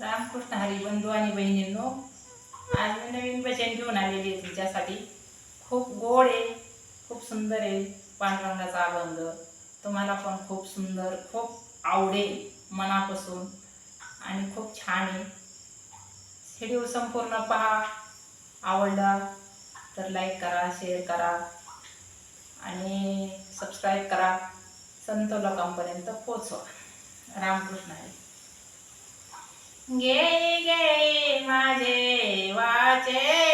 रामकृष्ण हरी बंधू आणि बहिणींनो आज मी नवीन भजन घेऊन आलेली आहे तुमच्यासाठी. खूप गोड आहे खूप सुंदर आहे पांडुरंगाचा अभंग तुम्हाला पण खूप सुंदर खूप आवडेल मनापासून. आणि खूप छान आहे. व्हिडिओ संपूर्ण पहा. आवडला तर लाईक करा शेअर करा. आणि सबस्क्राईब करा. संत लोकांपर्यंत पोचवा रामकृष्ण हरी. 耶耶，嘛吉哇吉。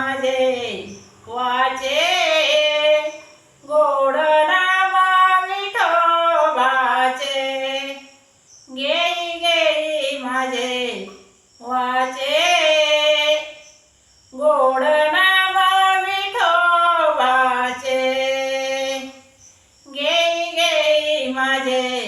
माझे वाचे गोड नाम विठोबाचे घेई घेई माझे वाचे. गोड नाम विठोबाचे घेई घेई माझे